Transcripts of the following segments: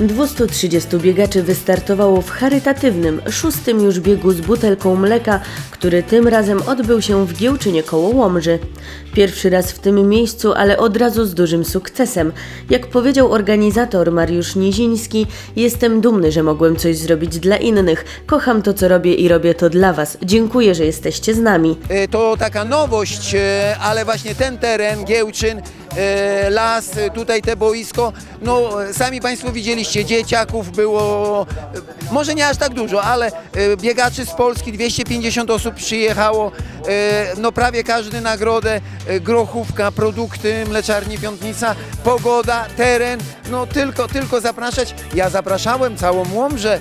230 biegaczy wystartowało w charytatywnym, szóstym już biegu z butelką mleka, który tym razem odbył się w Giełczynie koło Łomży. Pierwszy raz w tym miejscu, ale od razu z dużym sukcesem. Jak powiedział organizator Mariusz Niziński, jestem dumny, że mogłem coś zrobić dla innych. Kocham to, co robię i robię to dla Was. Dziękuję, że jesteście z nami. E, to taka nowość, e, ale właśnie ten teren, Giełczyn, las, e, tutaj te boisko, no e, sami Państwo widzieliście, dzieciaków było, e, może nie aż tak dużo, ale e, biegaczy z Polski, 250 osób przyjechało, e, no prawie każdy nagrodę, e, grochówka, produkty, mleczarni Piątnica, pogoda, teren, no tylko, tylko zapraszać. Ja zapraszałem całą Łomżę, e,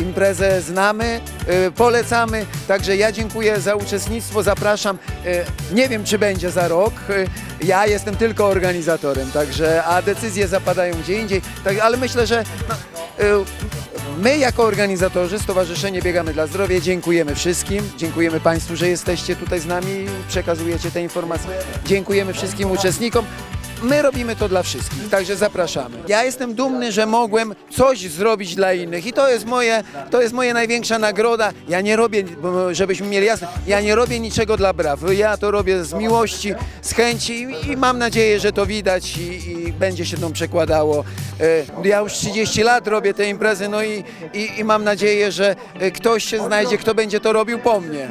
imprezę znamy, e, polecamy, także ja dziękuję za uczestnictwo, zapraszam. E, nie wiem, czy będzie za rok, e, ja jestem tylko organizatorem, także, a decyzje zapadają gdzie indziej, tak, ale myślę, że no, e, My jako organizatorzy Stowarzyszenie Biegamy dla Zdrowia dziękujemy wszystkim, dziękujemy Państwu, że jesteście tutaj z nami, przekazujecie te informacje. Dziękujemy wszystkim uczestnikom. My robimy to dla wszystkich, także zapraszamy. Ja jestem dumny, że mogłem coś zrobić dla innych i to jest moje, to jest moja największa nagroda. Ja nie robię, żebyśmy mieli jasne, ja nie robię niczego dla braw. Ja to robię z miłości, z chęci i, i mam nadzieję, że to widać i, i będzie się to przekładało. E, Ja już 30 lat robię te imprezy, no i, i, i mam nadzieję, że e, ktoś się znajdzie, kto będzie to robił po mnie.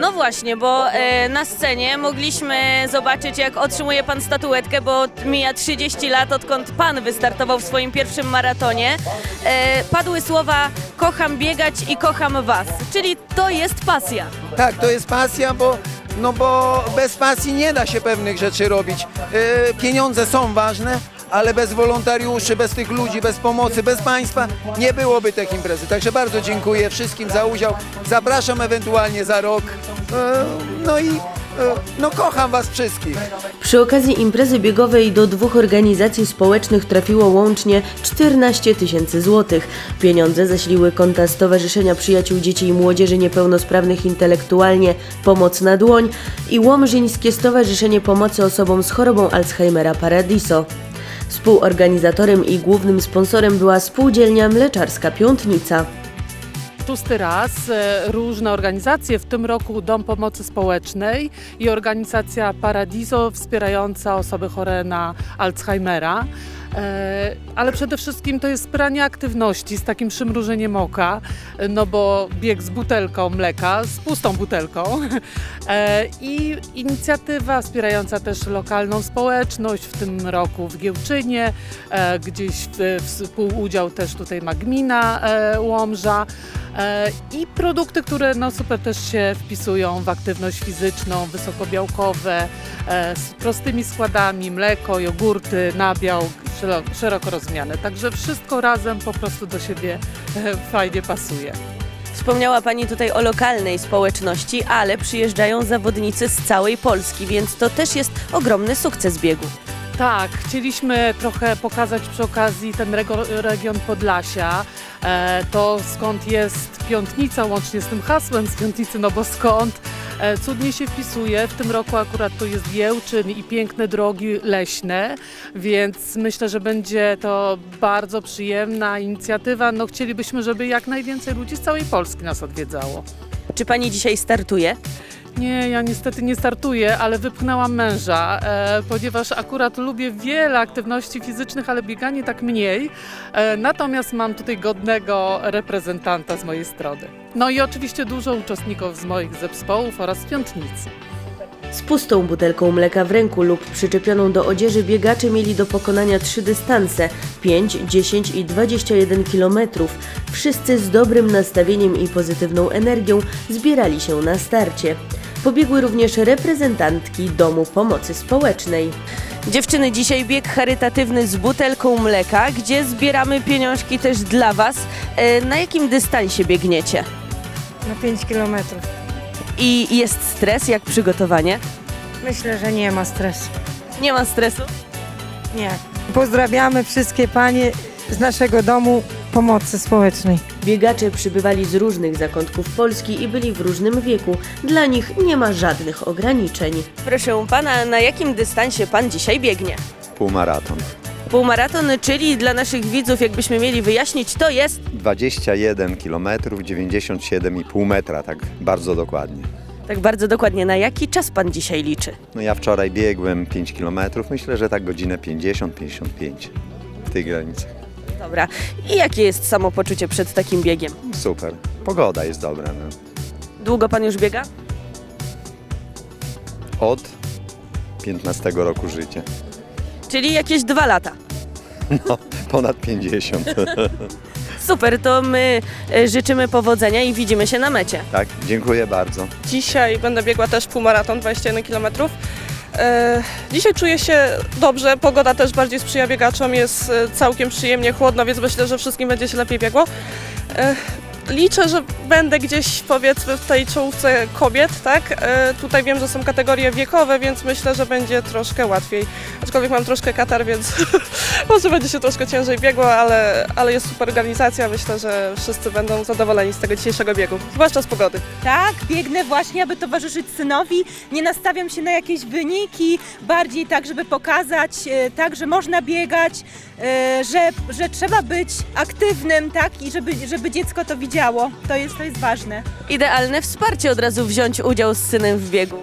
No właśnie, bo e, na scenie mogliśmy zobaczyć, jak otrzymuje pan statuetkę, bo mija 30 lat, odkąd pan wystartował w swoim pierwszym maratonie. E, padły słowa kocham biegać i kocham was, czyli to jest pasja. Tak, to jest pasja, bo, no bo bez pasji nie da się pewnych rzeczy robić. E, pieniądze są ważne, ale bez wolontariuszy, bez tych ludzi, bez pomocy, bez państwa nie byłoby tych imprezy. Także bardzo dziękuję wszystkim za udział. Zapraszam ewentualnie za rok. E, no i no kocham was wszystkich. Przy okazji imprezy biegowej do dwóch organizacji społecznych trafiło łącznie 14 tysięcy złotych. Pieniądze zaśliły konta Stowarzyszenia Przyjaciół Dzieci i Młodzieży Niepełnosprawnych Intelektualnie Pomoc na Dłoń i Łomżyńskie Stowarzyszenie Pomocy Osobom z chorobą Alzheimera Paradiso. Współorganizatorem i głównym sponsorem była spółdzielnia mleczarska Piątnica. Szósty raz e, różne organizacje, w tym roku Dom Pomocy Społecznej i organizacja Paradiso wspierająca osoby chore na Alzheimera. E, Ale przede wszystkim to jest wspieranie aktywności z takim przymrużeniem oka, e, no bo bieg z butelką mleka, z pustą butelką E, i inicjatywa wspierająca też lokalną społeczność, w tym roku w Giełczynie, gdzieś współudział też tutaj ma gmina Łomża. I produkty, które no super też się wpisują w aktywność fizyczną, wysokobiałkowe, z prostymi składami, mleko, jogurty, nabiał, szeroko, rozumiane. Także wszystko razem po prostu do siebie e, fajnie pasuje. Wspomniała Pani tutaj o lokalnej społeczności, ale przyjeżdżają zawodnicy z całej Polski, więc to też jest ogromny sukces biegu. Tak, chcieliśmy trochę pokazać przy okazji ten region Podlasia, e, to skąd jest Piątnica, łącznie z tym hasłem z Piątnicy, no bo skąd, cudnie się wpisuje. W tym roku akurat to jest Giełczyn i piękne drogi leśne, więc myślę, że będzie to bardzo przyjemna inicjatywa. No chcielibyśmy, żeby jak najwięcej ludzi z całej Polski nas odwiedzało. Czy Pani dzisiaj startuje? Nie, ja niestety nie startuję, ale wypchnęłam męża, e, ponieważ akurat lubię wiele aktywności fizycznych, ale bieganie tak mniej. E, natomiast mam tutaj godnego reprezentanta z mojej strony. No i oczywiście dużo uczestników z moich zespołów oraz piątnicy. Z pustą butelką mleka w ręku lub przyczepioną do odzieży biegacze mieli do pokonania trzy dystanse 5, 10 i 21 km. Wszyscy z dobrym nastawieniem i pozytywną energią zbierali się na starcie. Pobiegły również reprezentantki Domu Pomocy Społecznej. Dziewczyny, dzisiaj bieg charytatywny z butelką mleka, gdzie zbieramy pieniążki też dla Was. E, Na jakim dystansie biegniecie? Na 5 kilometrów. I jest stres, jak przygotowanie? Myślę, że nie ma stresu. Nie ma stresu? Nie. Pozdrawiamy wszystkie panie z naszego domu pomocy społecznej. Biegacze przybywali z różnych zakątków Polski i byli w różnym wieku. Dla nich nie ma żadnych ograniczeń. Proszę Pana, na jakim dystansie Pan dzisiaj biegnie? półmaraton. Półmaraton, czyli dla naszych widzów, jakbyśmy mieli wyjaśnić, to jest 21 km, 97,5 metra, tak bardzo dokładnie. tak bardzo dokładnie. Na jaki czas pan dzisiaj liczy? No ja wczoraj biegłem 5 km, myślę, że tak godzinę 50-55 w tej granicy. Dobra. I jakie jest samopoczucie przed takim biegiem? Super. Pogoda jest dobra. No. Długo pan już biega? Od 15 roku życia. Czyli jakieś dwa lata. No, ponad 50. Super, to my e, życzymy powodzenia i widzimy się na mecie. tak, dziękuję bardzo. Dzisiaj będę biegła też półmaraton, 21 km. E, dzisiaj czuję się dobrze, pogoda też bardziej sprzyja biegaczom, jest e, całkiem przyjemnie chłodno, więc myślę, że wszystkim będzie się lepiej biegło. Liczę, że będę gdzieś powiedzmy w tej czołówce kobiet, tak? E, tutaj wiem, że są kategorie wiekowe, więc myślę, że będzie troszkę łatwiej. Aczkolwiek mam troszkę katar, więc może będzie się troszkę ciężej biegło, ale, ale jest super organizacja. Myślę, że wszyscy będą zadowoleni z tego dzisiejszego biegu, zwłaszcza z pogody. Tak, biegnę właśnie, aby towarzyszyć synowi. Nie nastawiam się na jakieś wyniki, bardziej tak, żeby pokazać, e, tak, że można biegać, e, że, że trzeba być aktywnym, tak, i żeby, żeby dziecko to widziało. To jest, to jest ważne. Idealne wsparcie od razu wziąć udział z synem w biegu.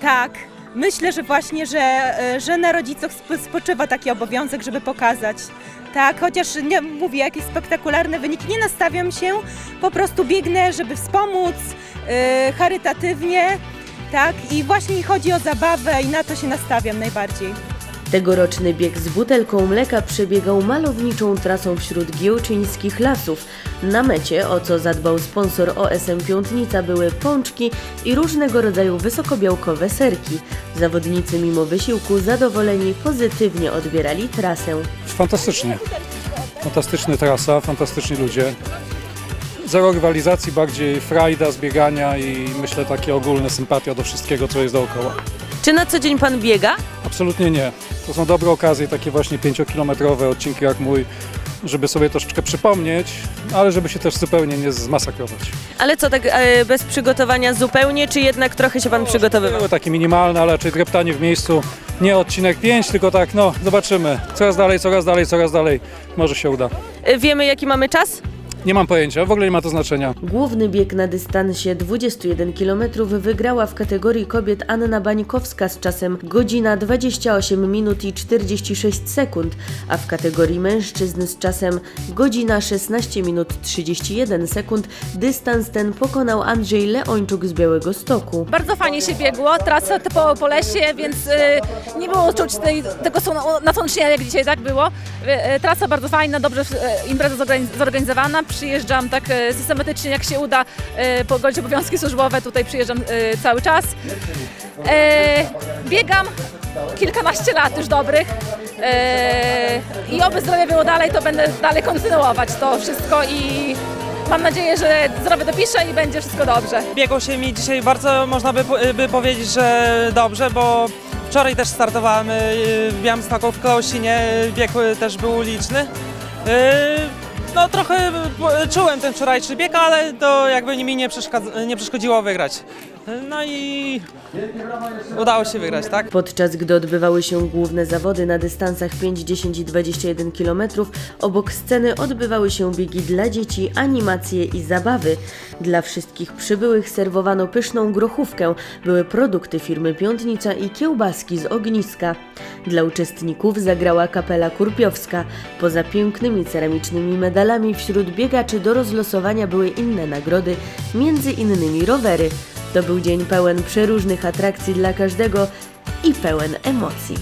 Tak. Myślę, że właśnie, że, e, że na rodzicach sp- spoczywa taki obowiązek, żeby pokazać. Tak, chociaż nie mówię jakieś spektakularne wyniki, nie nastawiam się, po prostu biegnę, żeby wspomóc e, charytatywnie, tak, i właśnie chodzi o zabawę i na to się nastawiam najbardziej. Tegoroczny bieg z butelką mleka przebiegał malowniczą trasą wśród giełczyńskich lasów. Na mecie, o co zadbał sponsor OSM Piątnica, były pączki i różnego rodzaju wysokobiałkowe serki. Zawodnicy mimo wysiłku zadowoleni pozytywnie odbierali trasę. Fantastycznie. Fantastyczna trasa, fantastyczni ludzie. Zero rywalizacji, bardziej frajda z biegania i myślę takie ogólne sympatia do wszystkiego, co jest dookoła. Czy na co dzień pan biega? Absolutnie nie. To są dobre okazje, takie właśnie pięciokilometrowe odcinki jak mój, żeby sobie troszeczkę przypomnieć, ale żeby się też zupełnie nie zmasakrować. Ale co, tak e, bez przygotowania zupełnie, czy jednak trochę się pan przygotowywał? Były takie minimalne, ale raczej dreptanie w miejscu. Nie odcinek 5, tylko tak, no zobaczymy. Coraz dalej, coraz dalej, coraz dalej. Może się uda. E, Wiemy jaki mamy czas? Nie mam pojęcia, w ogóle nie ma to znaczenia. Główny bieg na dystansie 21 km wygrała w kategorii kobiet Anna Bańkowska z czasem godzina 28 minut i 46 sekund, a w kategorii mężczyzn z czasem godzina 16 minut 31 sekund dystans ten pokonał Andrzej Leończuk z Białego Stoku. Bardzo fajnie się biegło, trasa typowo po lesie, więc y, nie było czuć tej, tego są- nasączenia jak dzisiaj tak było. Y, y, trasa bardzo fajna, dobrze y, impreza zorganiz- zorganizowana. Przyjeżdżam tak y, systematycznie jak się uda y, pogodzić obowiązki służbowe, tutaj przyjeżdżam y, cały czas. Y, biegam kilkanaście lat już dobrych. Y, I oby zdrowie było dalej, to będę dalej kontynuować to wszystko i mam nadzieję, że zdrowie dopiszę i będzie wszystko dobrze. Biegło się mi dzisiaj bardzo, można by, by powiedzieć, że dobrze, bo wczoraj też startowałem y, w Białymstoku w Kołosinie, bieg y, też był liczny. Y, y, czułem ten wczorajszy bieg, ale to jakby mi nie, przeszkadza, nie przeszkodziło wygrać. No i udało się wygrać, tak? Podczas gdy odbywały się główne zawody na dystansach 5, 10 i 21 km, obok sceny odbywały się biegi dla dzieci, animacje i zabawy. Dla wszystkich przybyłych serwowano pyszną grochówkę, były produkty firmy Piątnica i kiełbaski z ogniska. Dla uczestników zagrała kapela kurpiowska. Poza pięknymi ceramicznymi medalami wśród biegaczy do rozlosowania były inne nagrody, między innymi rowery. To był dzień pełen przeróżnych atrakcji dla każdego i pełen emocji.